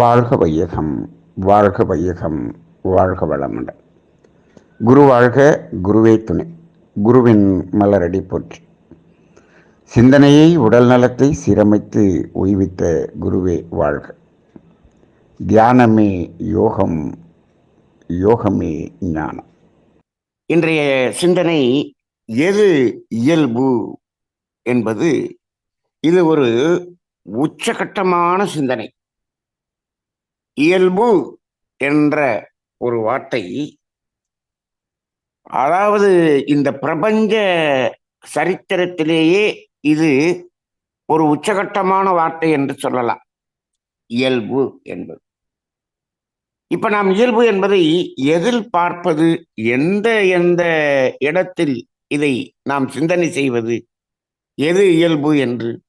வாழ்க வையகம் வாழ்க வையகம் வாழ்க வளமுடன். குரு வாழ்க குருவே துணை. குருவின் மலரடி போற்றி. சிந்தனையை உடல் நலத்தை சீரமைத்து ஓய்வித்த குருவே வாழ்க. தியானமே யோகம் யோகமே ஞானம். இன்றைய சிந்தனை எது இயல்பு என்பது இது ஒரு உச்சகட்டமான சிந்தனை. இயல்பு என்ற ஒரு வார்த்தை. அதாவது இந்த பிரபஞ்ச சரித்திரத்திலேயே இது ஒரு உச்சகட்டமான வார்த்தை என்று சொல்லலாம். இயல்பு என்பது. இப்ப நாம் இயல்பு என்பதை எதில் பார்ப்பது? எந்த எந்த இடத்தில் இதை நாம் சிந்தனை செய்வது? எது இயல்பு என்று.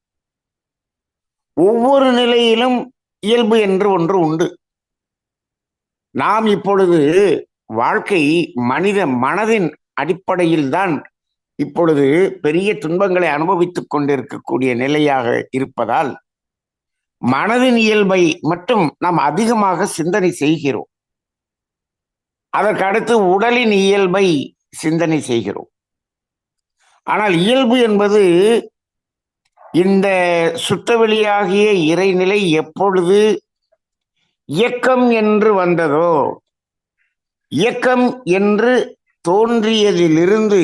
ஒவ்வொரு நிலையிலும் இயல்பு என்று ஒன்று உண்டு. நாம் இப்பொழுது வாழ்க்கை மனித மனதின் அடிப்படையில் தான் இப்பொழுது பெரிய துன்பங்களை அனுபவித்துக் கொண்டிருக்கக்கூடிய நிலையாக இருப்பதால் மனதின் இயல்பை மட்டும் நாம் அதிகமாக சிந்தனை செய்கிறோம். அதற்கடுத்து உடலின் இயல்பை சிந்தனை செய்கிறோம். ஆனால் இயல்பு என்பது இந்த சுத்தவெளியாகிய இறைநிலை எப்பொழுது இயக்கம் என்று வந்ததோ இயக்கம் என்று தோன்றியதிலிருந்து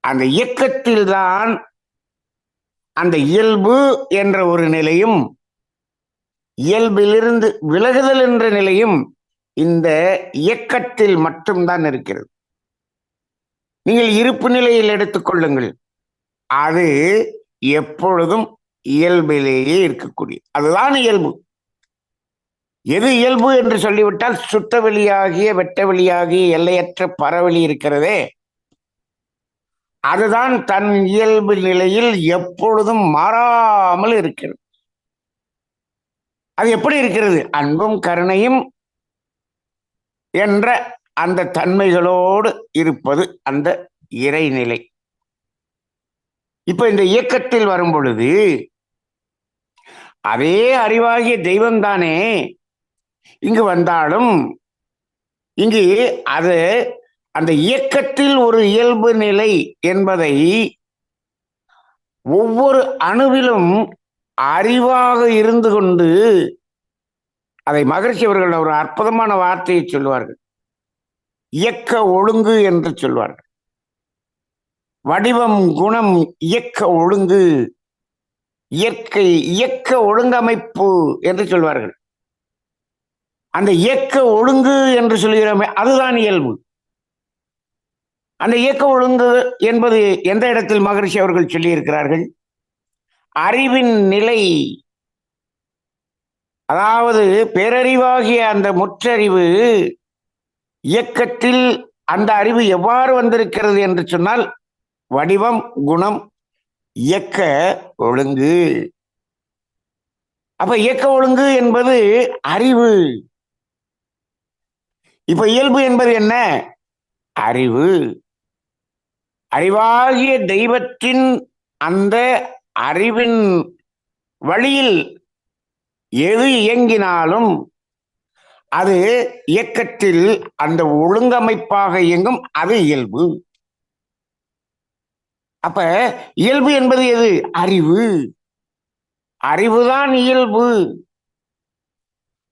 அந்த இயக்கத்தில்தான் அந்த இயல்பு என்ற ஒரு நிலையும் இயல்பிலிருந்து விலகுதல் என்ற நிலையும் இந்த இயக்கத்தில் மட்டும்தான் இருக்கிறது. நீங்கள் இருப்பு நிலையில் எடுத்துக்கொள்ளுங்கள் அது எப்பொழுதும் இயல்பிலேயே இருக்கக்கூடிய அதுதான் இயல்பு. எது இயல்பு என்று சொல்லிவிட்டால் சுத்த வெளியாகிய வெட்ட வெளியாகிய எல்லையற்ற பரவெளி இருக்கிறதே. அதுதான் தன் இயல்பு நிலையில் எப்பொழுதும் மாறாமல் இருக்கிறது. அது எப்படி இருக்கிறது? அன்பும் கருணையும் என்ற அந்த தன்மைகளோடு இருப்பது அந்த இறைநிலை. இப்ப இந்த இயக்கத்தில் வரும் பொழுது அதே அறிவாகிய தெய்வம்தானே இங்கு வந்தாலும் இங்கு அது அந்த இயக்கத்தில் ஒரு இயல்பு நிலை என்பதை ஒவ்வொரு அணுவிலும் அறிவாக இருந்து கொண்டு அதை மகிழ்ச்சி அவர்கள் ஒரு அற்புதமான வார்த்தையை சொல்வார்கள் இயக்க ஒழுங்கு என்று சொல்வார்கள். வடிவம் குணம் இயக்க ஒழுங்கு இயற்கை இயக்க ஒழுங்கமைப்பு என்று சொல்வார்கள். அந்த இயக்க ஒழுங்கு என்று சொல்கிறோமே அதுதான் இயல்பு. அந்த இயக்க ஒழுங்கு என்பது எந்த இடத்தில் மகரிஷி அவர்கள் சொல்லியிருக்கிறார்கள்? அறிவின் நிலை அதாவது பேரறிவாகிய அந்த முற்றறிவு இயக்கத்தில் அந்த அறிவு எவ்வாறு வந்திருக்கிறது என்று சொன்னால் வடிவம் குணம் இயக்க ஒழுங்கு. அப்ப இயக்க ஒழுங்கு என்பது அறிவு. இப்ப இயல்பு என்பது என்ன? அறிவு. அறிவாகிய தெய்வத்தின் அந்த அறிவின் வழியில் எது இயங்கினாலும் அது இயக்கத்தில் அந்த ஒழுங்கமைப்பாக இயங்கும் அது இயல்பு. அப்ப இயல்பு என்பது எது? அறிவு. அறிவுதான் இயல்பு.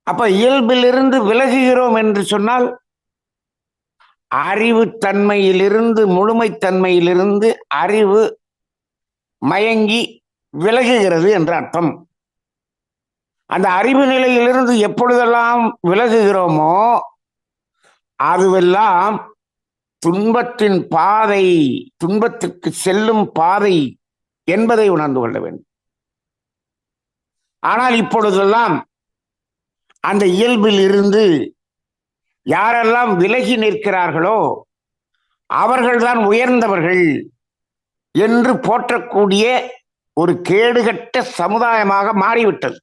அப்ப இயல்பிலிருந்து விலகுகிறோம் என்று சொன்னால் அறிவு தன்மையிலிருந்து முழுமைத்தன்மையிலிருந்து அறிவு மயங்கி விலகுகிறது என்று அர்த்தம். அந்த அறிவு நிலையிலிருந்து எப்பொழுதெல்லாம் விலகுகிறோமோ அதுவெல்லாம் துன்பத்தின் பாதை துன்பத்திற்கு செல்லும் பாதை என்பதை உணர்ந்து கொள்ள வேண்டும். ஆனால் இப்பொழுதெல்லாம் அந்த இயல்பில் இருந்து யாரெல்லாம் விலகி நிற்கிறார்களோ அவர்கள்தான் உயர்ந்தவர்கள் என்று போற்றக்கூடிய ஒரு கேடுகட்ட சமுதாயமாக மாறிவிட்டது.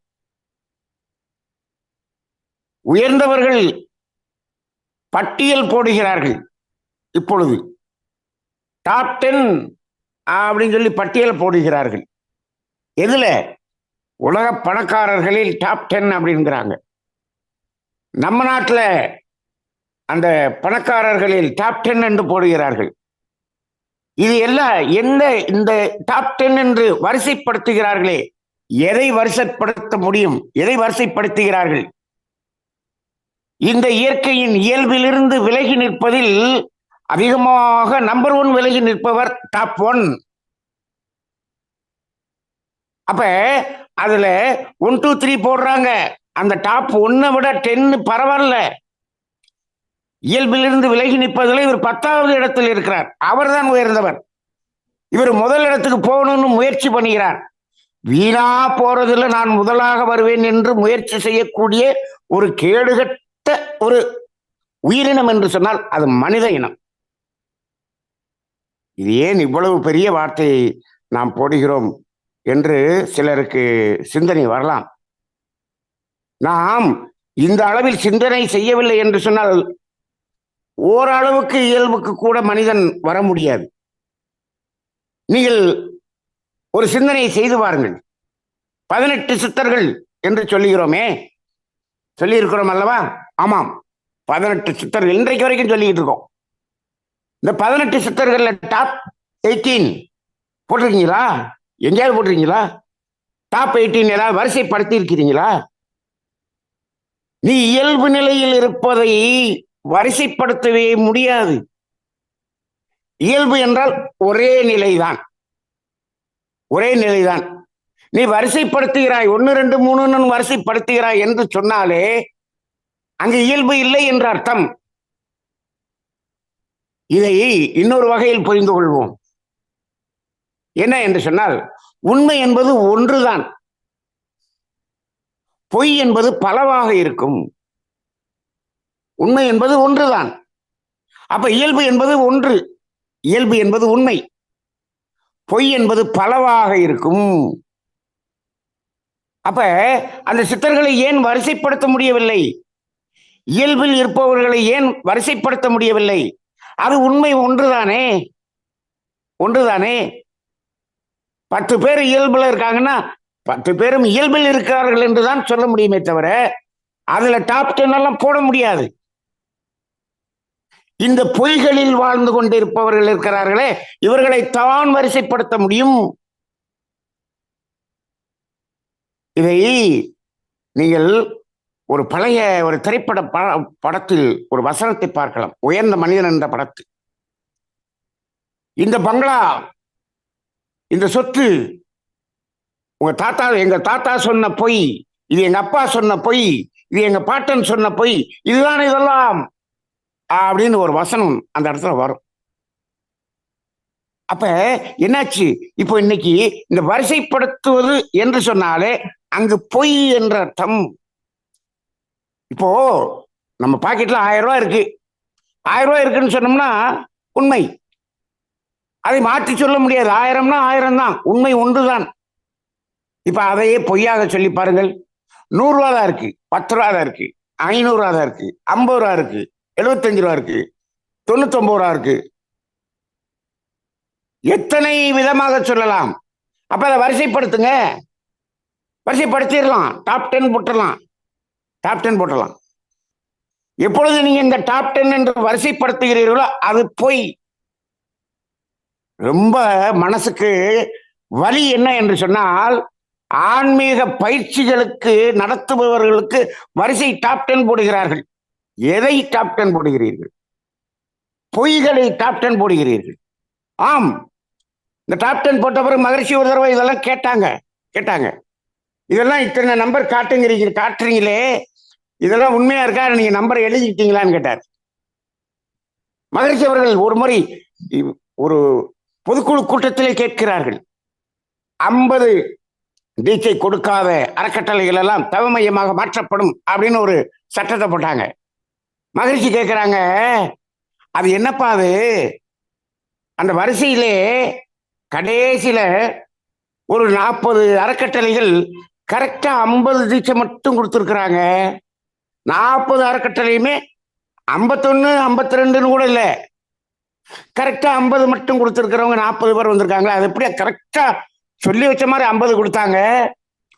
உயர்ந்தவர்கள் பட்டியல் போடுகிறார்கள். இப்பொழுது டாப் டென் அப்படின்னு சொல்லி பட்டியல் போடுகிறார்கள். எதுல? உலக பணக்காரர்களில் டாப் டென் அப்படிங்கிறாங்க. நம்ம நாட்டில் அந்த பணக்காரர்களில் டாப் டென் என்று போடுகிறார்கள். இது எல்லாம் எந்த இந்த டாப் டென் என்று வரிசைப்படுத்துகிறார்களே? எதை வரிசைப்படுத்த முடியும்? எதை வரிசைப்படுத்துகிறார்கள்? இந்த இயற்கையின் இயல்பிலிருந்து விலகி நிற்பதில் அதிகமாக நம்பர் ஒன் விலகி நிற்பவர் டாப் ஒன் அப்ப அதுல ஒன் டூ த்ரீ போடுறாங்க. அந்த டாப் ஒன்னை விட டென்னு பரவாயில்ல. இயல்பிலிருந்து விலகி நிற்பதில் இவர் பத்தாவது இடத்தில் இருக்கிறார். அவர்தான் உயர்ந்தவர். இவர் முதல் இடத்துக்கு போகணும்னு முயற்சி பண்ணுகிறார். வீணா போறதுல நான் முதலாக வருவேன் என்று முயற்சி செய்யக்கூடிய ஒரு கேடுகட்ட ஒரு உயிரினம் என்று சொன்னால் அது மனித இனம். இது ஏன் இவ்வளவு பெரிய வார்த்தையை நாம் போடுகிறோம் என்று சிலருக்கு சிந்தனை வரலாம். நாம் இந்த அளவில் சிந்தனை செய்யவில்லை என்று சொன்னால் ஓரளவுக்கு இயல்புக்கு கூட மனிதன் வர முடியாது. நீங்கள் ஒரு சிந்தனையை செய்து பாருங்கள். பதினெட்டு சித்தர்கள் என்று சொல்லுகிறோமே. சொல்லியிருக்கிறோம் அல்லவா? ஆமாம். பதினெட்டு சித்தர்கள் இன்றைக்கு வரைக்கும் சொல்லிக்கிட்டு இருக்கோம். இந்த பதினெட்டு சித்தர்கள்ல டாப் எயிட்டீன் போட்டிருக்கீங்களா? எங்கேயாவது போட்டிருக்கீங்களா? டாப் எயிட்டீன் ஏதாவது வரிசைப்படுத்தி இருக்கிறீங்களா நீ இயல்பு நிலையில் இருப்பதை வரிசைப்படுத்தவே முடியாது. இயல்பு என்றால் ஒரே நிலைதான். ஒரே நிலைதான். நீ வரிசைப்படுத்துகிறாய். ஒன்னு ரெண்டு மூணுன்னு வரிசைப்படுத்துகிறாய் என்று சொன்னாலே அங்கு இயல்பு இல்லை என்ற அர்த்தம். இதை இன்னொரு வகையில் புரிந்து கொள்வோம். என்ன என்று சொன்னால் உண்மை என்பது ஒன்றுதான். பொய் என்பது பலவாக இருக்கும். உண்மை என்பது ஒன்றுதான். அப்ப இயல்பு என்பது ஒன்று. இயல்பு என்பது உண்மை. பொய் என்பது பலவாக இருக்கும். அப்ப அந்த சித்தர்களை ஏன் வரிசைப்படுத்த முடியவில்லை? இயல்பில் இருப்பவர்களை ஏன் வரிசைப்படுத்த முடியவில்லை? அது உண்மை ஒன்றுதானே? ஒன்றுதானே? பத்து பேர் இயல்புல இருக்காங்கன்னா பத்து பேரும் இயல்பில் இருக்கிறார்கள் என்றுதான் சொல்ல முடியுமே தவிர அதுல டாப் டென் எல்லாம் போட முடியாது. இந்த பொய்களில் வாழ்ந்து கொண்டிருப்பவர்கள் இருக்கிறார்களே இவர்களை தான் வரிசைப்படுத்த முடியும். இதை நீங்கள் ஒரு பழைய ஒரு திரைப்பட ப- படத்தில் ஒரு வசனத்தை பார்க்கலாம். உயர்ந்த மனிதன் என்ற படத்தில். இந்த பங்களா இந்த சொத்து உங்க தாத்தா எங்க தாத்தா சொன்ன பொய் இது எங்க அப்பா சொன்ன பொய் இது எங்க பாட்டன் சொன்ன பொய் இதுதான் இதெல்லாம்? அப்படின்னு ஒரு வசனம் அந்த இடத்துல வரும். அப்ப என்னாச்சு? இப்போ இன்னைக்கு இந்த வரிசைப்படுத்துவது என்று சொன்னாலே அங்கு பொய் என்ற அர்த்தம் இப்போ நம்ம பாக்கெட்ல ஆயிரம் ரூபாய் இருக்கு. ஆயிரம் ரூபாய் இருக்குன்னு சொன்னோம்னா உண்மை. அதை மாற்றி சொல்ல முடியாது. ஆயிரம்னா ஆயிரம் தான் உண்மை ஒன்றுதான். இப்ப அதையே பொய்யாக சொல்லி பாருங்கள். நூறுரூவா தான் இருக்கு. பத்து ரூபா தான் இருக்கு. ஐநூறுரூவா தான் இருக்கு. ஐம்பது ரூபா இருக்கு. எழுபத்தஞ்சு ரூபா இருக்கு. தொண்ணூத்தொன்பது ரூபா இருக்கு. எத்தனை விதமாக சொல்லலாம்? அப்ப அதை வரிசைப்படுத்துங்க. வரிசைப்படுத்திடலாம். டாப் டென் போட்டுடலாம். டாப் டென் போட்டலாம் எப்பொழுது நீங்க இந்த டாப் டென் என்று வரிசைப்படுத்துகிறீர்களோ அது பொய் ரொம்ப மனசுக்கு வலி என்ன என்று சொன்னால் ஆன்மீக பயிற்சிகளுக்கு நடத்துபவர்களுக்கு வரிசை டாப் டென் போடுகிறார்கள். எதை டாப் டென் போடுகிறீர்கள்? பொய்களை டாப் டென் போடுகிறீர்கள். ஆம். இந்த டாப் டென் போட்ட பிறகு மகிழ்ச்சி ஒரு தடவை இதெல்லாம் கேட்டாங்க. கேட்டாங்க. இதெல்லாம் இத்தனை நம்பர் காட்டுங்கிறீங்க காட்டுறீங்களே. இதெல்லாம் உண்மையா இருக்கா? நீங்க நம்பரை எழுதிக்கிட்டீங்களான்னு கேட்டார். மகிழ்ச்சி அவர்கள் ஒரு முறை ஒரு பொதுக்குழு கூட்டத்திலே கேட்கிறார்கள். ஐம்பது டீச்சை கொடுக்காத அறக்கட்டளைகள் எல்லாம் தவமையமாக மாற்றப்படும் அப்படின்னு ஒரு சட்டத்தை போட்டாங்க. மகிழ்ச்சி கேட்கிறாங்க அது என்னப்பா அது? அந்த வரிசையிலே கடைசியில ஒரு நாற்பது அறக்கட்டளைகள் கரெக்டா ஐம்பது தீட்சை மட்டும் கொடுத்துருக்குறாங்க. நாற்பது அறக்கட்டளையுமே ஐம்பத்தொன்னு ஐம்பத்தி ரெண்டுன்னு கூட இல்லை. கரெக்டா ஐம்பது மட்டும் கொடுத்துருக்கிறவங்க நாற்பது பேர் வந்திருக்காங்களா அது எப்படியா கரெக்டா சொல்லி வச்ச மாதிரி ஐம்பது கொடுத்தாங்க?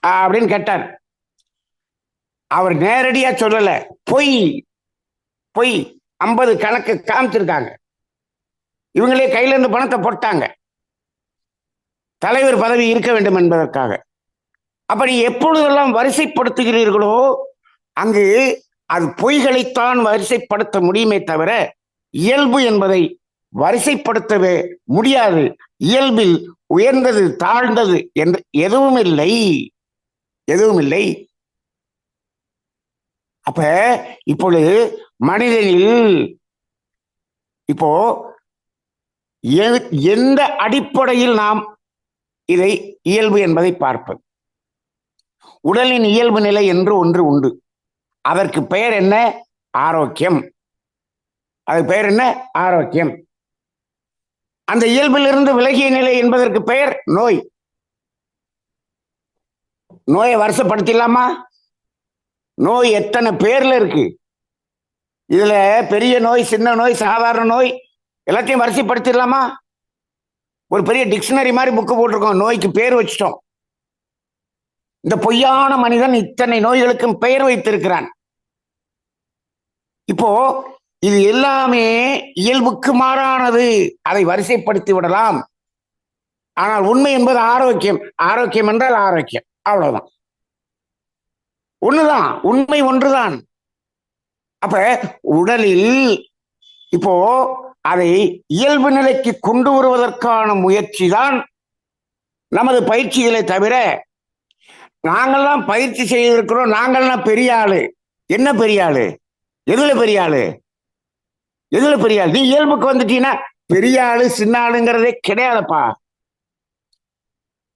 அப்படின்னு கேட்டார். அவர் நேரடியா சொல்லல. பொய் பொய் ஐம்பது கணக்கு காமிச்சிருக்காங்க. இவங்களே கையில இருந்து பணத்தை போட்டாங்க. தலைவர் பதவி இருக்க வேண்டும் என்பதற்காக. அப்படி எப்பொழுதெல்லாம் வரிசைப்படுத்துகிறீர்களோ அங்கு அது பொய்களைத்தான் வரிசைப்படுத்த முடியுமே தவிர இயல்பு என்பதை வரிசைப்படுத்தவே முடியாது. இயல்பில் உயர்ந்தது தாழ்ந்தது என்று எதுவும் இல்லை எதுவும் இல்லை அப்ப இப்பொழுது மனிதனில் இப்போ எ- எந்த அடிப்படையில் நாம் இதை இயல்பு என்பதை பார்ப்பது? உடலின் இயல்பு நிலை என்று ஒன்று உண்டு. அதற்கு பெயர் என்ன? ஆரோக்கியம். அது பெயர் என்ன? ஆரோக்கியம். அந்த இயல்பிலிருந்து விலகிய நிலை என்பதற்கு பெயர் நோய். நோயை வருஷப்படுத்திடலாமா நோய் எத்தனை பேர்ல இருக்கு? இதுல பெரிய நோய் சின்ன நோய் சாதாரண நோய் எல்லாத்தையும் வரிசைப்படுத்திடலாமா? ஒரு பெரிய டிக்ஷனரி மாதிரி புக்கு போட்டிருக்கோம். நோய்க்கு பேர் வச்சிட்டோம். இந்த பொய்யான மனிதன் இத்தனை நோய்களுக்கும் பெயர் வைத்திருக்கிறான். இப்போ இது எல்லாமே இயல்புக்கு மாறானது. அதை வரிசைப்படுத்தி விடலாம். ஆனால் உண்மை என்பது ஆரோக்கியம். ஆரோக்கியம் என்றால் ஆரோக்கியம். அவ்வளவுதான். ஒண்ணுதான். உண்மை ஒன்றுதான். அப்ப உடலில் இப்போ அதை இயல்பு நிலைக்கு கொண்டு வருவதற்கான முயற்சி தான் நமது பயிற்சிகளை தவிர நாங்கள்லாம் பயிற்சி செய்திருக்கிறோம். நாங்கள்லாம் பெரிய ஆளு. என்ன பெரிய ஆளு? எதுல பெரிய ஆளு? எதுல பெரிய ஆளு? நீ இயல்புக்கு வந்துட்டீங்கன்னா பெரிய ஆளு சின்ன ஆளுங்கிறதே கிடையாதுப்பா.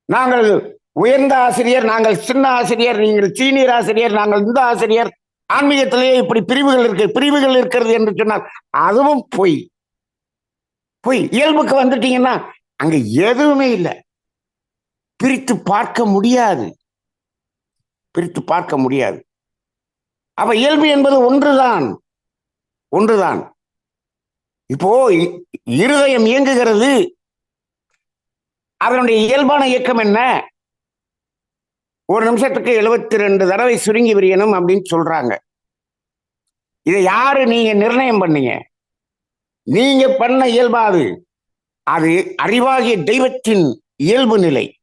நாங்கள் உயர்ந்த ஆசிரியர் நாங்கள் சின்ன ஆசிரியர் நீங்கள் சீனியர் ஆசிரியர் நாங்கள் இந்த ஆசிரியர். ஆன்மீகத்திலேயே இப்படி பிரிவுகள் இருக்கு. பிரிவுகள் இருக்கிறது என்று சொன்னால் அதுவும் பொய். பொய். இயல்புக்கு வந்துட்டீங்கன்னா அங்க எதுவுமே இல்லை. பிரித்து பார்க்க முடியாது. பிரித்து பார்க்க முடியாது. அப்ப இயல்பு என்பது ஒன்றுதான். ஒன்றுதான். இப்போ இ- இருதயம் இயங்குகிறது. அதனுடைய இயல்பான இயக்கம் என்ன? ஒரு நிமிஷத்துக்கு எழுபத்தி ரெண்டு தடவை சுருங்கி விரியணும் அப்படின்னு சொல்றாங்க. இதை யாரு நீங்க நிர்ணயம் பண்ணீங்க? நீங்க பண்ண இயல்பாது அது அறிவாகிய தெய்வத்தின் இயல்பு நிலை.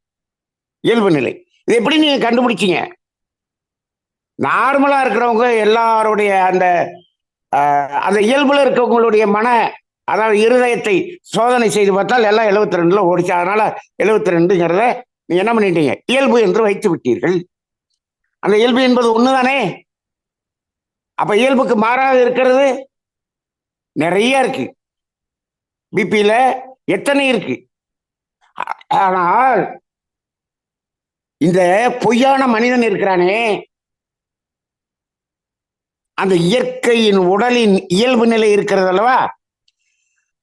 இயல்பு நிலை. இது எப்படி நீங்க கண்டுபிடிச்சீங்க? நார்மலா இருக்கிறவங்க எல்லாருடைய அந்த அந்த இயல்புல இருக்கவங்களுடைய மன அதாவது இருதயத்தை சோதனை செய்து பார்த்தால் எல்லாம் எழுபத்தி ரெண்டுல ஓடிச்சு. அதனால எழுபத்தி ரெண்டுங்கிறத நீங்க என்ன பண்ணிட்டீங்க? இயல்பு என்று வைத்து விட்டீர்கள். அந்த இயல்பு என்பது ஒண்ணுதானே? அப்ப இயல்புக்கு மாறாக இருக்கிறது நிறைய இருக்கு. பிபியில எத்தனை இருக்கு? ஆனால் இந்த பொய்யான மனிதன் இருக்கிறானே அந்த இயற்கையின் உடலின் இயல்பு நிலை இருக்கிறது அல்லவா?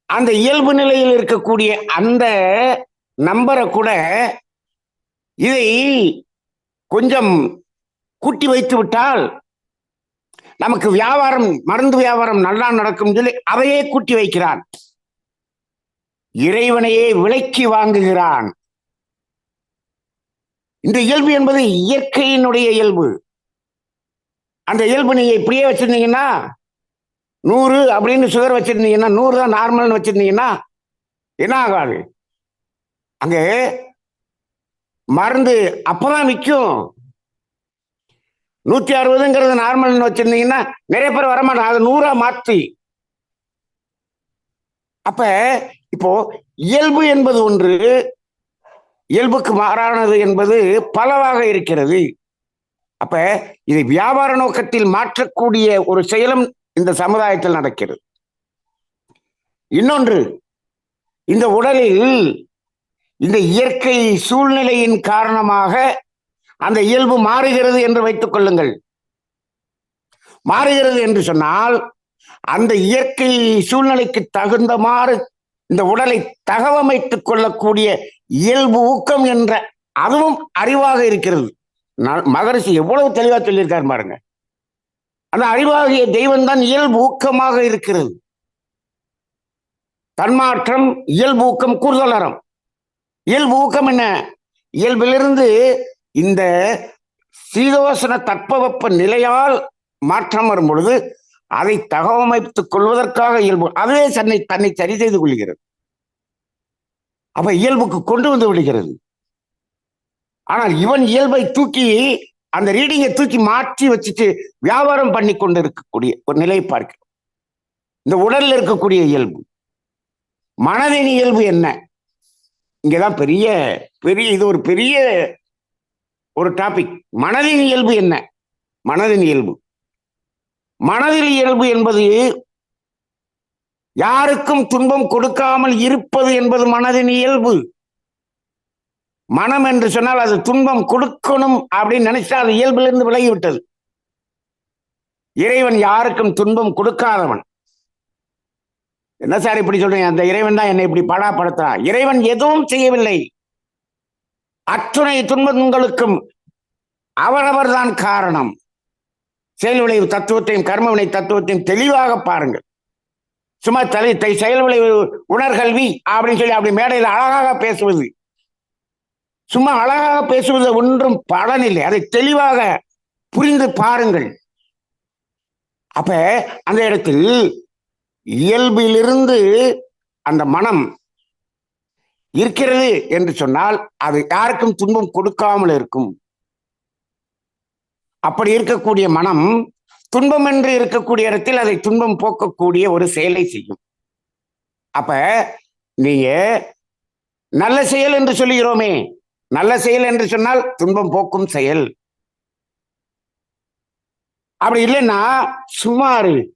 அந்த இயல்பு நிலையில் இருக்கக்கூடிய அந்த நம்பரை கூட இதை கொஞ்சம் கூட்டி வைத்து விட்டால் நமக்கு வியாபாரம் மருந்து வியாபாரம் நல்லா நடக்கும் சொல்லி அதையே கூட்டி வைக்கிறான். இறைவனையே விலைக்கு வாங்குகிறான். இந்த இயல்பு என்பது இயற்கையினுடைய இயல்பு. அந்த இயல்பு நீங்க இப்படியே வச்சிருந்தீங்கன்னா நூறு அப்படின்னு சுகர் வச்சிருந்தீங்கன்னா நூறு தான் நார்மல்னு வச்சிருந்தீங்கன்னா என்ன ஆகாது? அங்கே மருந்து அப்பதான் விற்கும். நூத்தி அறுபதுங்கிறது நார்மல்னு வச்சிருந்தீங்கன்னா நிறைய பேர் வரமாட்டாங்க. அதை நூறா மாத்தி. அப்ப இப்போ இயல்பு என்பது ஒன்று இயல்புக்கு மாறானது என்பது பலவாக இருக்கிறது. அப்ப இதை வியாபார நோக்கத்தில் மாற்றக்கூடிய ஒரு செயலும் இந்த சமுதாயத்தில் நடக்கிறது. இன்னொன்று இந்த உடலில் இந்த இயற்கை சூழ்நிலையின் காரணமாக அந்த இயல்பு மாறுகிறது என்று வைத்துக் கொள்ளுங்கள். மாறுகிறது என்று சொன்னால் அந்த இயற்கை சூழ்நிலைக்கு தகுந்த மாறு இந்த உடலை தகவமைத்துக் கொள்ளக்கூடிய இயல்பு ஊக்கம் என்ற அதுவும் அறிவாக இருக்கிறது. நான் மகரிஷி எவ்வளவு தெளிவா சொல்லியிருக்காரு பாருங்க. அந்த அறிவாகிய தெய்வம் தான் இயல்பு ஊக்கமாக இருக்கிறது. தன்மாற்றம் இயல்பு ஊக்கம் கூறுதலறம் இயல்பு ஊக்கம் என்ன? இயல்பிலிருந்து இந்த சீதோசன தட்பவெப்ப நிலையால் மாற்றம் வரும் பொழுது அதை தகவமைத்துக் கொள்வதற்காக இயல்பு அதுவே தன்னை தன்னை சரி செய்து கொள்கிறது. அப்ப இயல்புக்கு கொண்டு வந்து விடுகிறது. ஆனால் இவன் இயல்பை தூக்கி அந்த ரீடிங்கை தூக்கி மாற்றி வச்சுட்டு வியாபாரம் பண்ணி கொண்டு இருக்கக்கூடிய ஒரு நிலையை பார்க்கிறோம். இந்த உடல்ல இருக்கக்கூடிய இயல்பு. மனதின் இயல்பு என்ன? இங்கதான் பெரிய பெரிய இது ஒரு பெரிய ஒரு டாபிக் மனதின் இயல்பு என்ன? மனதின் இயல்பு. மனதில் இயல்பு என்பது யாருக்கும் துன்பம் கொடுக்காமல் இருப்பது என்பது மனதின் இயல்பு. மனம் என்று சொன்னால் அது துன்பம் கொடுக்கணும் அப்படின்னு நினைச்சா அது இயல்பிலிருந்து விலகிவிட்டது. இறைவன் யாருக்கும் துன்பம் கொடுக்காதவன். என்ன சார் இப்படி சொல்றீங்க? அந்த இறைவன் தான் என்னை இப்படி பாடாப்படுத்துறான். இறைவன் எதுவும் செய்யவில்லை. அத்துணை துன்பங்களுக்கும் அவரவர் தான் காரணம். செயல் விளைவு தத்துவத்தையும் கர்ம வினை தத்துவத்தையும் தெளிவாக பாருங்கள். சும்மா தலை தை செயல் விளைவு உணர்கல்வி அப்படின்னு சொல்லி அப்படி மேடையில் அழகாக பேசுவது. சும்மா அழகாக பேசுவது ஒன்றும் பலனில்லை அதை தெளிவாக புரிந்து பாருங்கள். அப்ப அந்த இடத்தில் இயல்பிலிருந்து அந்த மனம் இருக்கிறது என்று சொன்னால் அது யாருக்கும் துன்பம் கொடுக்காமல் இருக்கும். அப்படி இருக்கக்கூடிய மனம் துன்பம் என்று இருக்கக்கூடிய இடத்தில் அதை துன்பம் போக்கக்கூடிய ஒரு செயலை செய்யும். அப்ப நீங்க நல்ல செயல் என்று சொல்லுகிறோமே. நல்ல செயல் என்று சொன்னால் துன்பம் போக்கும் செயல். அப்படி இல்லைன்னா சுமாறு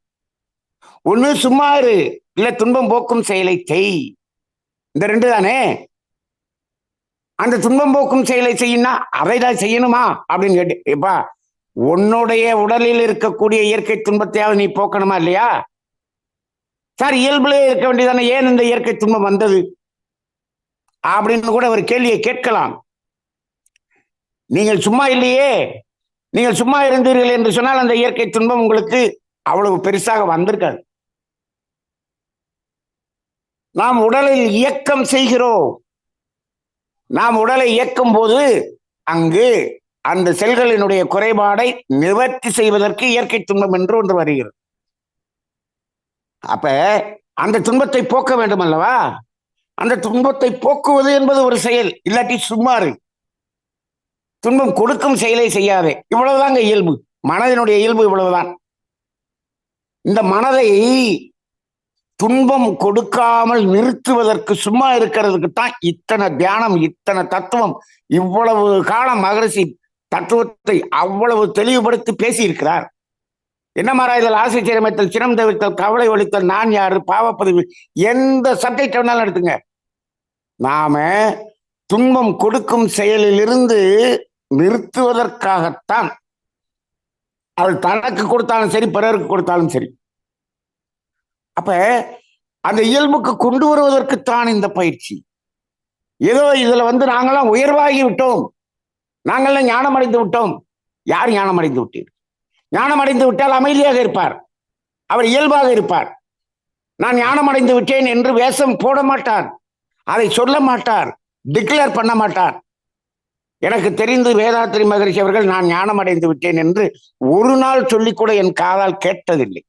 ஒண்ணு சுமாறு இல்ல துன்பம் போக்கும் செயலை செய். இந்த ரெண்டு தானே? அந்த துன்பம் போக்கும் செயலை செய்யினா அதை தான் செய்யணுமா? அப்படின்னு கேட்டு எப்பா உன்னுடைய உடலில் இருக்கக்கூடிய இயற்கை துன்பத்தையாவது நீ போக்கணுமா இல்லையா? சார் இயல்புலே இருக்க வேண்டியதானே? ஏன் இந்த இயற்கை துன்பம் வந்தது? அப்படின்னு கூட ஒரு கேள்வியை கேட்கலாம். நீங்கள் சும்மா இல்லையே. நீங்கள் சும்மா இருந்தீர்கள் என்று சொன்னால் அந்த இயற்கை துன்பம் உங்களுக்கு அவ்வளவு பெருசாக வந்திருக்காது. நாம் உடலில் இயக்கம் செய்கிறோம். நாம் உடலை இயக்கும் போது அங்கு அந்த செல்களினுடைய குறைபாடை நிவர்த்தி செய்வதற்கு இயற்கை துன்பம் என்று ஒன்று வருகிறது. அப்ப அந்த துன்பத்தை போக்க வேண்டும் அல்லவா அந்த துன்பத்தை போக்குவது என்பது ஒரு செயல் இல்லாட்டி சும்மாறு துன்பம் கொடுக்கும் செயலை செய்யாதே. இவ்வளவுதாங்க இயல்பு. மனதினுடைய இயல்பு இவ்வளவுதான். இந்த மனதை துன்பம் கொடுக்காமல் நிறுத்துவதற்கு சும்மா இருக்கிறதுக்கு தான் இத்தனை தியானம் இத்தனை தத்துவம் இவ்வளவு காலம் மகரிஷி தத்துவத்தை அவ்வளவு தெளிவுபடுத்தி பேசியிருக்கிறார். என்ன மாறா இதில் ஆசை சினம் தவிர்த்தல் கவலை ஒழித்தல் நான் யாரு? பாவப்பதிவு. எந்த சப்ஜெக்ட் வேணாலும் எடுத்துங்க. நாம துன்பம் கொடுக்கும் செயலிலிருந்து நிறுத்துவதற்காகத்தான் அது தனக்கு கொடுத்தாலும் சரி பிறருக்கு கொடுத்தாலும் சரி. அப்ப அந்த இயல்புக்கு கொண்டு வருவதற்குத்தான் இந்த பயிற்சி. ஏதோ இதுல வந்து நாங்களாம் உயர்வாகி விட்டோம். நாங்கள்லாம் ஞானம் அடைந்து விட்டோம். யார் ஞானம் அடைந்து விட்டீர்? ஞானம் அடைந்து விட்டால் அமைதியாக இருப்பார். அவர் இயல்பாக இருப்பார். நான் ஞானம் அடைந்து விட்டேன் என்று வேஷம் போட மாட்டார். அதை சொல்ல மாட்டார். டிக்ளேர் பண்ண மாட்டார். எனக்கு தெரிந்து வேதாத்திரி மகரிஷி அவர்கள் நான் ஞானம் அடைந்து விட்டேன் என்று ஒரு நாள் சொல்லிக்கூட என் காதால் கேட்டதில்லை.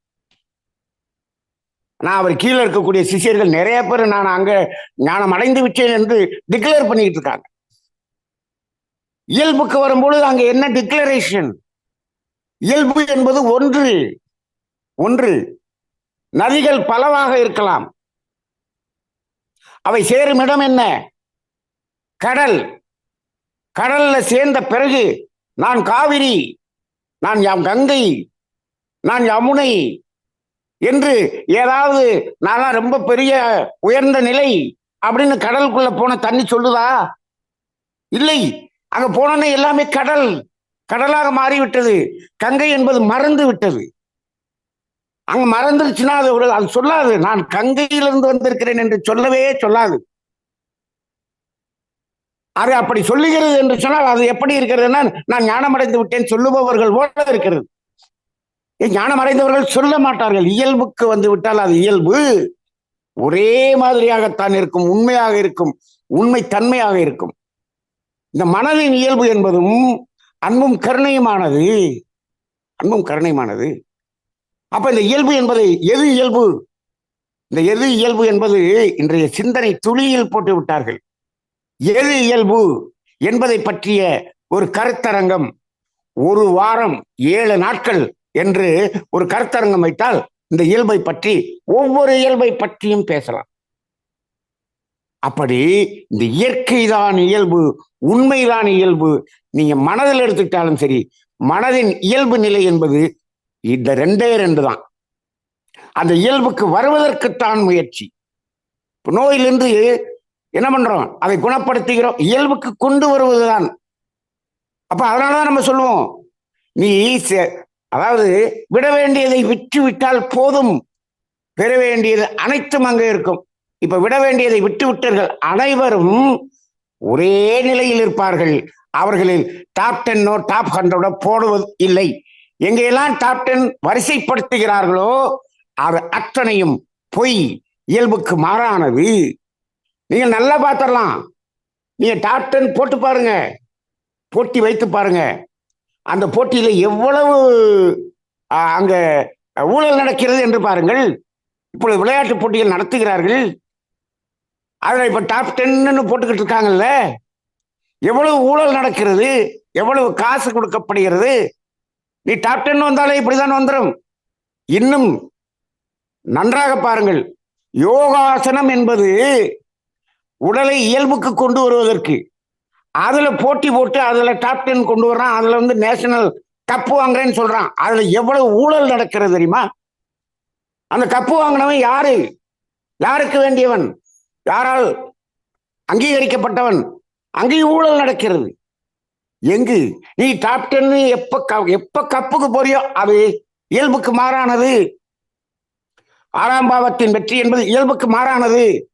நான் அவர் கீழே இருக்கக்கூடிய சிஷியர்கள் நிறைய பேர் நான் அங்க ஞானம் அடைந்து விட்டேன் என்று டிக்ளேர் பண்ணிக்கிட்டு இருக்காங்க. இயல்புக்கு வரும்பொழுது அங்க என்ன டிக்ளரேஷன் இயல்பு என்பது ஒன்று. ஒன்று நதிகள் பலவாக இருக்கலாம். அவை சேரும் இடம் என்ன? கடல். கடல்ல சேர்ந்த பிறகு நான் காவிரி நான் யாம் கங்கை நான் யமுனை என்று ஏதாவது நான் ரொம்ப பெரிய உயர்ந்த நிலை அப்படின்னு கடலுக்குள்ள போன தண்ணி சொல்லுதா? இல்லை. அங்க போனோன்னே எல்லாமே கடல். கடலாக மாறிவிட்டது. கங்கை என்பது மறந்து விட்டது. அங்க மறந்துருச்சுன்னா அது அது சொல்லாது. நான் கங்கையிலிருந்து வந்திருக்கிறேன் என்று சொல்லவே சொல்லாது. அது அப்படி சொல்லுகிறது என்று சொன்னால் அது எப்படி இருக்கிறதுனா நான் ஞானம் அடைந்து விட்டேன் சொல்லுபவர்கள் போல இருக்கிறது. ஏன் ஞானம் அடைந்தவர்கள் சொல்ல மாட்டார்கள். இயல்புக்கு வந்து விட்டால் அது இயல்பு. ஒரே மாதிரியாகத்தான் இருக்கும் உண்மையாக இருக்கும் உண்மை தன்மையாக இருக்கும். இந்த மனதின் இயல்பு என்பதும் அன்பும் கருணையுமானது. அன்பும் கருணையுமானது. அப்ப இந்த இயல்பு என்பதை எது இயல்பு? இந்த எது இயல்பு என்பது இன்றைய சிந்தனை துளியில் போட்டு விட்டார்கள். எது இயல்பு என்பதை பற்றிய ஒரு கருத்தரங்கம். ஒரு வாரம் ஏழு நாட்கள் என்று ஒரு கருத்தரங்கம் வைத்தால் இந்த இயல்பை பற்றி ஒவ்வொரு இயல்பை பற்றியும் பேசலாம். அப்படி இந்த இயற்கைதான் இயல்பு உண்மைதான் இயல்பு நீங்க மனதில் எடுத்துக்கிட்டாலும் சரி மனதின் இயல்பு நிலை என்பது இந்த ரெண்டே ரெண்டு தான். அந்த இயல்புக்கு வருவதற்குத்தான் முயற்சி. நோயிலிருந்து என்ன பண்றோம்? அதை குணப்படுத்துகிறோம். இயல்புக்கு கொண்டு வருவதுதான். அப்ப அதனாலதான் நம்ம சொல்லுவோம். நீ அதாவது விட வேண்டியதை விட்டு விட்டால் போதும். பெற வேண்டியது அனைத்தும் அங்கே இருக்கும். இப்ப விட வேண்டியதை விட்டு விட்டீர்கள் அனைவரும் ஒரே நிலையில் இருப்பார்கள். அவர்களில் டாப் டென்னோ டாப் ஹண்ட்ரடோ போடுவது இல்லை. எங்கெல்லாம் டாப் டென் வரிசைப்படுத்துகிறார்களோ அது அத்தனையும் பொய். இயல்புக்கு மாறானது. நீங்க நல்லா பார்த்துடலாம். நீங்க டாப் டென் போட்டு பாருங்க. போட்டி வைத்து பாருங்க. அந்த போட்டியில எவ்வளவு அங்கே அங்க ஊழல் நடக்கிறது என்று பாருங்கள். இப்பொழுது விளையாட்டு போட்டிகள் நடத்துகிறார்கள். அதில் இப்போ டாப் டென்னு போட்டுக்கிட்டு இருக்காங்கல்ல. எவ்வளவு ஊழல் நடக்கிறது. எவ்வளவு காசு கொடுக்கப்படுகிறது. நீ டாப் டென் வந்தாலே இப்படிதான் வந்துடும் இன்னும் நன்றாக பாருங்கள். யோகாசனம் என்பது உடலை இயல்புக்கு கொண்டு வருவதற்கு. அதுல போட்டி போட்டு அதுல டாப் டென் கொண்டு வர்றான். அதுல வந்து நேஷனல் கப்பு வாங்குறேன்னு சொல்றான். அதுல எவ்வளவு ஊழல் நடக்கிறது தெரியுமா? அந்த கப்பு வாங்கினவன் யாரு? யாருக்கு வேண்டியவன்? யாரால் அங்கீகரிக்கப்பட்டவன்? அங்கேயும் ஊழல் நடக்கிறது. எங்கு? நீ டாப் டென் எப்ப க- எப்ப கப்புக்கு போறியோ அது இயல்புக்கு மாறானது. ஆறாம் பாவத்தின் வெற்றி என்பது இயல்புக்கு மாறானது.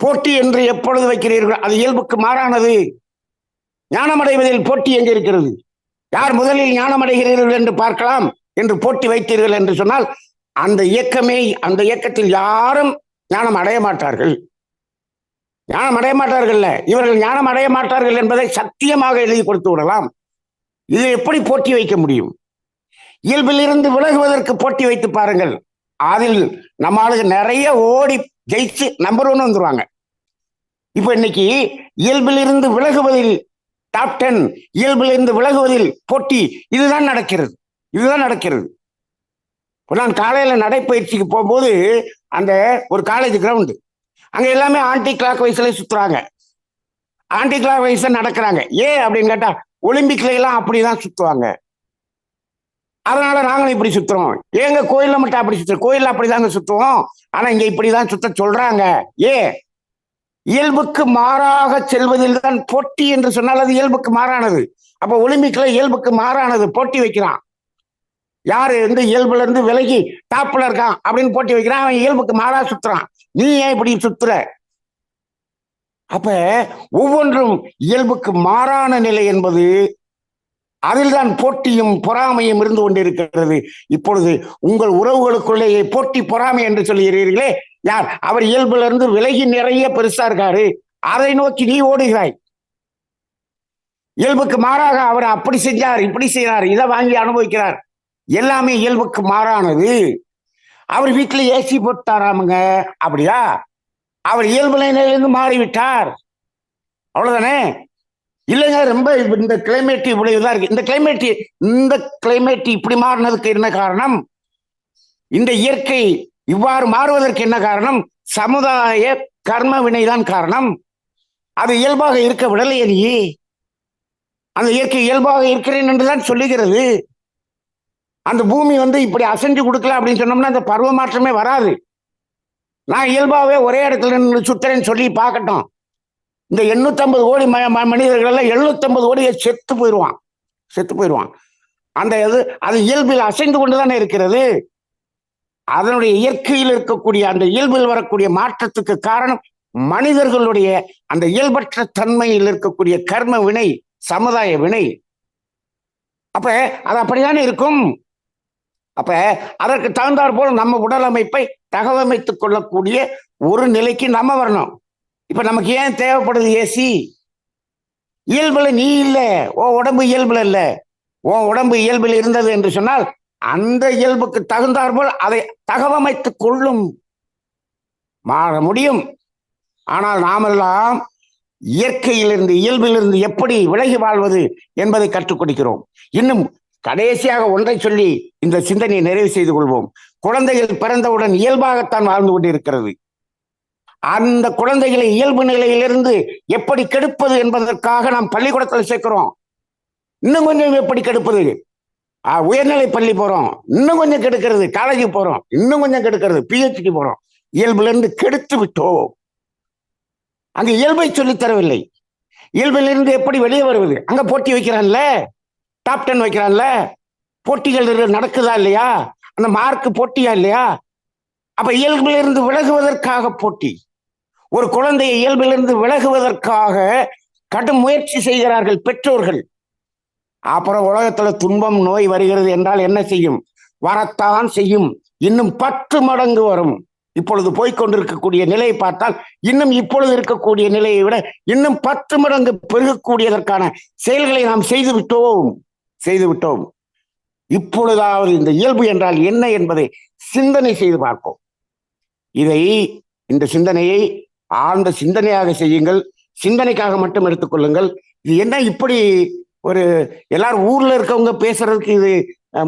போட்டி என்று எப்பொழுது வைக்கிறீர்கள்? அது இயல்புக்கு மாறானது. ஞானமடைவதில் போட்டி எங்க இருக்கிறது யார் முதலில் ஞானமடைகிறீர்கள் என்று பார்க்கலாம் என்று போட்டி வைத்தீர்கள் என்று சொன்னால் அந்த இயக்கமே அந்த இயக்கத்தில் யாரும் ஞானம் அடைய மாட்டார்கள். ஞானம் அடைய மாட்டார்கள்ல. இவர்கள் ஞானம் அடைய மாட்டார்கள் என்பதை சத்தியமாக எழுதி கொடுத்து விடலாம். இது எப்படி போட்டி வைக்க முடியும்? இயல்பிலிருந்து விலகுவதற்கு போட்டி வைத்து பாருங்கள். அதில் நம்ம ஆளுங்க நிறைய ஓடி ஜெயிச்சு நம்பர் ஒன் வந்துருவாங்க. இப்போ இன்னைக்கு இயல்பிலிருந்து விலகுவதில் டாப் டென் இயல்பிலிருந்து விலகுவதில் போட்டி இதுதான் நடக்கிறது. இதுதான் நடக்கிறது. இப்போ நான் காலையில நடைப்பயிற்சிக்கு போகும்போது அந்த ஒரு காலேஜ் கிரவுண்டு அங்க எல்லாமே ஆன்டி கிளாக் வயசுல சுத்துறாங்க. ஆன்டி கிளாக் வைஸ்ல நடக்கிறாங்க. ஏன் அப்படின்னு கேட்டா ஒலிம்பிக்ல எல்லாம் அப்படிதான் சுத்துவாங்க. அதனால நாங்களும் இப்படி சுத்துறோம். எங்க கோயில்ல மட்டும் அப்படி சுத்துறோம் கோயில்ல அப்படிதாங்க சுத்துவோம். ஆனா இங்க இப்படிதான் சுத்த சொல்றாங்க. ஏ இயல்புக்கு மாறாக செல்வதில் தான் போட்டி என்று சொன்னால் அது இயல்புக்கு மாறானது. அப்ப ஒலிம்பிக்ல இயல்புக்கு மாறானது. போட்டி வைக்கிறான். யாரு வந்து இயல்புல இருந்து விலகி டாப்ல இருக்கான் அப்படின்னு போட்டி வைக்கிறான். அவன் இயல்புக்கு மாறா சுத்துறான். நீ ஏன் இப்படி சுத்துற? அப்ப ஒவ்வொன்றும் இயல்புக்கு மாறான நிலை என்பது அதில்தான் போட்டியும் பொறாமையும் இருந்து கொண்டிருக்கிறது. இப்பொழுது உங்கள் உறவுகளுக்குள்ளேயே போட்டி பொறாமை என்று சொல்லுகிறீர்களே. யார்? அவர் இயல்புல இருந்து விலகி நிறைய பெருசா இருக்காரு. அதை நோக்கி நீ ஓடுகிறாய். இயல்புக்கு மாறாக அவர் அப்படி செஞ்சார் இப்படி செய்கிறார் இதை வாங்கி அனுபவிக்கிறார். எல்லாமே இயல்புக்கு மாறானது. அவர் வீட்டுல ஏசி போட்டாராமுங்க. அப்படியா? அவர் இயல்பு நிலையிலிருந்து மாறிவிட்டார். அவ்வளவுதானே? இல்லைங்க ரொம்ப இந்த கிளைமேட் இவ்வளவுதான் இருக்கு. இந்த கிளைமேட் இந்த கிளைமேட் இப்படி மாறினதுக்கு என்ன காரணம்? இந்த இயற்கை இவ்வாறு மாறுவதற்கு என்ன காரணம்? சமுதாய கர்ம வினைதான் காரணம். அது இயல்பாக இருக்க விடலையே நீ அந்த இயற்கை இயல்பாக இருக்கிறேன் என்றுதான் சொல்லுகிறது. அந்த பூமி வந்து இப்படி அசைஞ்சு கொடுக்கல அப்படின்னு சொன்னோம்னா அந்த பருவ மாற்றமே வராது. நான் இயல்பாகவே ஒரே இடத்துல நின்று சுத்துறேன்னு சொல்லி பார்க்கட்டும். இந்த 850 கோடி ம ம- மனிதர்கள் எல்லாம் 750 கோடியை செத்து போயிடுவான் செத்து போயிடுவான் அந்த இது அது இயல்பில் அசைந்து கொண்டுதானே இருக்கிறது. அதனுடைய இயற்கையில் இருக்கக்கூடிய அந்த இயல்பில் வரக்கூடிய மாற்றத்துக்கு காரணம் மனிதர்களுடைய அந்த இயல்பற்ற தன்மையில் இருக்கக்கூடிய கர்ம வினை சமுதாய வினை. அப்ப அது அப்படித்தானே இருக்கும்? அப்ப அதற்கு தகுந்தாற் போல நம்ம உடல் அமைப்பை தகவமைத்துக் கொள்ளக்கூடிய ஒரு நிலைக்கு நம்ம வரணும். இப்ப நமக்கு ஏன் தேவைப்படுது ஏசி? இயல்புல நீ இல்ல உன் உடம்பு இயல்புல இல்ல. உன் உடம்பு இயல்பில் இருந்தது என்று சொன்னால் அந்த இயல்புக்கு தகுந்தாற்போல் அதை தகவமைத்துக் கொள்ளும் மாற முடியும். ஆனால் நாமெல்லாம் இயற்கையிலிருந்து இயல்பிலிருந்து எப்படி விலகி வாழ்வது என்பதை கற்றுக் கொடுக்கிறோம். இன்னும் கடைசியாக ஒன்றை சொல்லி இந்த சிந்தனையை நிறைவு செய்து கொள்வோம். குழந்தைகள் பிறந்தவுடன் இயல்பாகத்தான் வாழ்ந்து கொண்டிருக்கிறது. அந்த குழந்தைகளை இயல்பு நிலையிலிருந்து எப்படி கெடுப்பது என்பதற்காக நாம் பள்ளிக்கூடத்தில் சேர்க்கிறோம். இன்னும் கொஞ்சம் எப்படி கெடுப்பது? உயர்நிலை பள்ளி போறோம். இன்னும் கொஞ்சம் கெடுக்கிறது. காலேஜுக்கு போறோம். இன்னும் கொஞ்சம் கெடுக்கிறது. பிஹெச்டி போறோம். இயல்புல இருந்து கெடுத்து விட்டோம். அங்க இயல்பை சொல்லி தரவில்லை. இயல்பிலிருந்து எப்படி வெளியே வருவது? அங்க போட்டி வைக்கிறான்ல? Top ten வைக்கிறான்ல? போட்டிகள் நடக்குதா இல்லையா? அந்த மார்க் போட்டியா இல்லையா? அப்ப இயல்பிலிருந்து விலகுவதற்காக போட்டி. ஒரு குழந்தையை இயல்பிலிருந்து விலகுவதற்காக கடும் முயற்சி செய்கிறார்கள் பெற்றோர்கள். அப்புறம் உலகத்துல துன்பம் நோய் வருகிறது என்றால் என்ன செய்யும்? வரத்தான் செய்யும். இன்னும் பத்து மடங்கு வரும். இப்பொழுது போய்கொண்டிருக்கக்கூடிய நிலையை பார்த்தால் இன்னும் இப்பொழுது இருக்கக்கூடிய நிலையை விட இன்னும் பத்து மடங்கு பெருகக்கூடியதற்கான செயல்களை நாம் செய்து விட்டோம். செய்து விட்டோம். இப்பொழுதாவது இந்த இயல்பு என்றால் என்ன என்பதை சிந்தனை செய்து பார்ப்போம். இதை இந்த சிந்தனையை ஆழ்ந்த சிந்தனையாக செய்யுங்கள். சிந்தனைக்காக மட்டும் எடுத்துக்கொள்ளுங்கள் இது என்ன இப்படி ஒரு எல்லாரும் ஊர்ல இருக்கவங்க பேசுறதுக்கு இது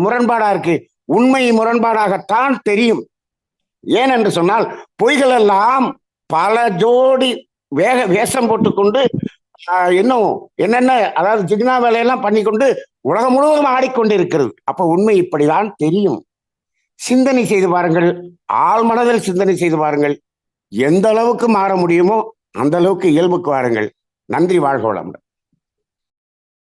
முரண்பாடா இருக்கு. உண்மை முரண்பாடாகத்தான் தெரியும். ஏனென்று சொன்னால் பொய்கள் எல்லாம் பல ஜோடி வேக வேஷம் போட்டுக்கொண்டு இன்னும் என்னென்ன அதாவது ஜிக்னா வேலையெல்லாம் பண்ணிக்கொண்டு உலகம் முழுவதும் ஆடிக்கொண்டிருக்கிறது. அப்ப உண்மை இப்படிதான் தெரியும். சிந்தனை செய்து பாருங்கள். ஆழ்மனதில் சிந்தனை செய்து பாருங்கள். எந்த அளவுக்கு மாற முடியுமோ அந்த அளவுக்கு இயல்புக்கு வாருங்கள். நன்றி வாழ்க வளமுடன்.